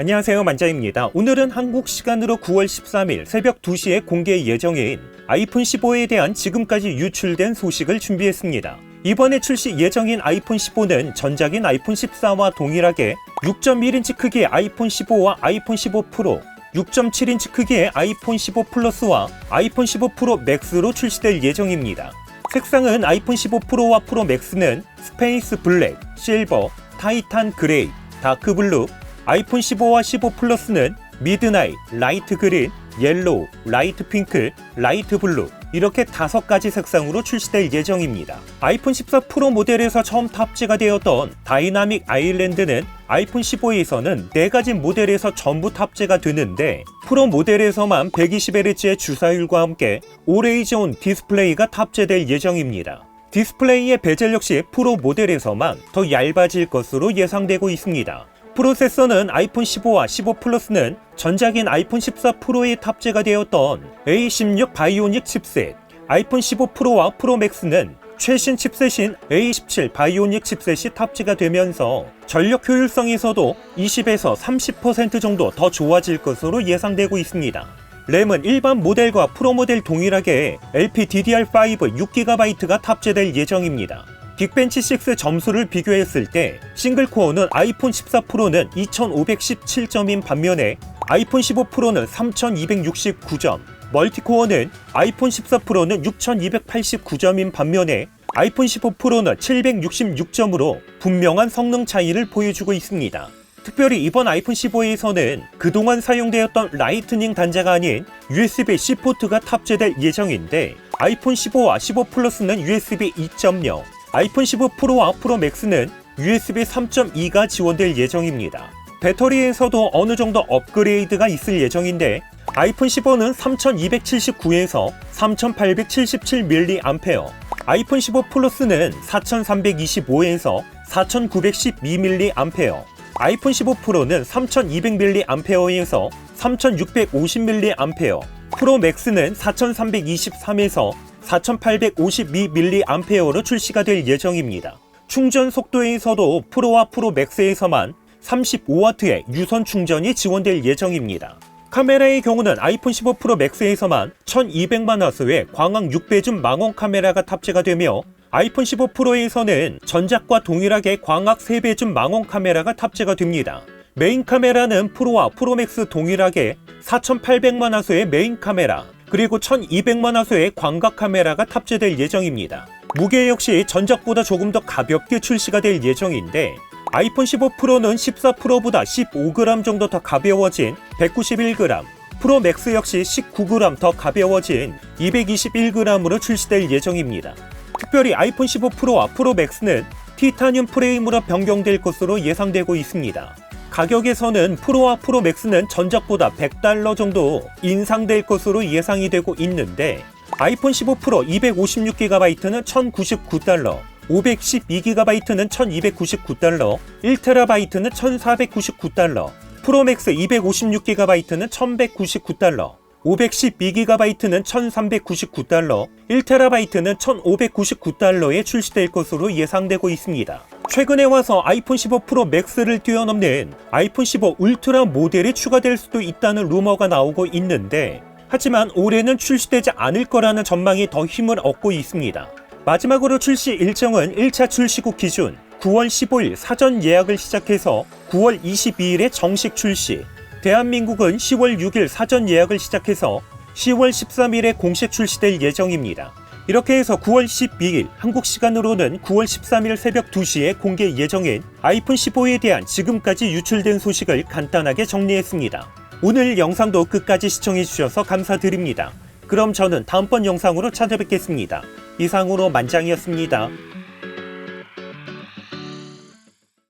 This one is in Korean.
안녕하세요 만자입니다. 오늘은 한국 시간으로 9월 13일 새벽 2시에 공개 예정인 아이폰 15에 대한 지금까지 유출된 소식을 준비했습니다. 이번에 출시 예정인 아이폰 15는 전작인 아이폰 14와 동일하게 6.1인치 크기의 아이폰 15와 아이폰 15 프로, 6.7인치 크기의 아이폰 15 플러스와 아이폰 15 프로 맥스로 출시될 예정입니다. 색상은 아이폰 15 프로와 프로 맥스는 스페이스 블랙, 실버, 타이탄 그레이, 다크 블루, 아이폰 15와 15 플러스는 미드나잇, 라이트 그린, 옐로우, 라이트 핑크, 라이트 블루 이렇게 다섯 가지 색상으로 출시될 예정입니다. 아이폰 14 프로 모델에서 처음 탑재가 되었던 다이나믹 아일랜드는 아이폰 15에서는 네 가지 모델에서 전부 탑재가 되는데 프로 모델에서만 120Hz의 주사율과 함께 오레이즈온 디스플레이가 탑재될 예정입니다. 디스플레이의 베젤 역시 프로 모델에서만 더 얇아질 것으로 예상되고 있습니다. 프로세서는 아이폰 15와 15 플러스는 전작인 아이폰 14 프로에 탑재가 되었던 A16 바이오닉 칩셋, 아이폰 15 프로와 프로 맥스는 최신 칩셋인 A17 바이오닉 칩셋이 탑재가 되면서 전력 효율성에서도 20에서 30% 정도 더 좋아질 것으로 예상되고 있습니다. 램은 일반 모델과 프로 모델 동일하게 LPDDR5 6GB가 탑재될 예정입니다. 긱벤치 6 점수를 비교했을 때 싱글코어는 아이폰 14 프로는 2517점인 반면에 아이폰 15 프로는 3269점, 멀티코어는 아이폰 14 프로는 6289점인 반면에 아이폰 15 프로는 766점으로 분명한 성능 차이를 보여주고 있습니다. 특별히 이번 아이폰 15에서는 그동안 사용되었던 라이트닝 단자가 아닌 USB-C 포트가 탑재될 예정인데 아이폰 15와 15 플러스는 USB 2.0, 아이폰 15 프로와 프로 맥스는 USB 3.2가 지원될 예정입니다. 배터리에서도 어느 정도 업그레이드가 있을 예정인데 아이폰 15는 3279에서 3877mAh, 아이폰 15 플러스는 4325에서 4912mAh, 아이폰 15 프로는 3200mAh에서 3650mAh, 프로 맥스는 4323에서 4852mAh로 출시가 될 예정입니다. 충전 속도에서도 프로와 프로 맥스에서만 35W의 유선 충전이 지원될 예정입니다. 카메라의 경우는 아이폰 15 프로 맥스에서만 1200만 화소의 광학 6배줌 망원 카메라가 탑재가 되며 아이폰 15 프로에서는 전작과 동일하게 광학 3배줌 망원 카메라가 탑재가 됩니다. 메인 카메라는 프로와 프로맥스 동일하게 4800만 화소의 메인 카메라, 그리고 1200만 화소의 광각 카메라가 탑재될 예정입니다. 무게 역시 전작보다 조금 더 가볍게 출시가 될 예정인데 아이폰 15 프로는 14 프로보다 15g 정도 더 가벼워진 191g, 프로 맥스 역시 19g 더 가벼워진 221g으로 출시될 예정입니다. 특별히 아이폰 15 프로와 프로 맥스는 티타늄 프레임으로 변경될 것으로 예상되고 있습니다. 가격에서는 프로와 프로 맥스는 전작보다 100달러 정도 인상될 것으로 예상이 되고 있는데 아이폰 15 프로 256GB는 1099달러, 512GB는 1299달러, 1TB는 1499달러, 프로맥스 256GB는 1199달러, 512GB는 1399달러, 1TB는 1599달러에 출시될 것으로 예상되고 있습니다. 최근에 와서 아이폰 15 프로 맥스를 뛰어넘는 아이폰 15 울트라 모델이 추가될 수도 있다는 루머가 나오고 있는데 하지만 올해는 출시되지 않을 거라는 전망이 더 힘을 얻고 있습니다. 마지막으로 출시 일정은 1차 출시국 기준 9월 15일 사전 예약을 시작해서 9월 22일에 정식 출시, 대한민국은 10월 6일 사전 예약을 시작해서 10월 13일에 공식 출시될 예정입니다. 이렇게 해서 9월 12일 한국 시간으로는 9월 13일 새벽 2시에 공개 예정인 아이폰 15에 대한 지금까지 유출된 소식을 간단하게 정리했습니다. 오늘 영상도 끝까지 시청해주셔서 감사드립니다. 그럼 저는 다음번 영상으로 찾아뵙겠습니다. 이상으로 만장이었습니다.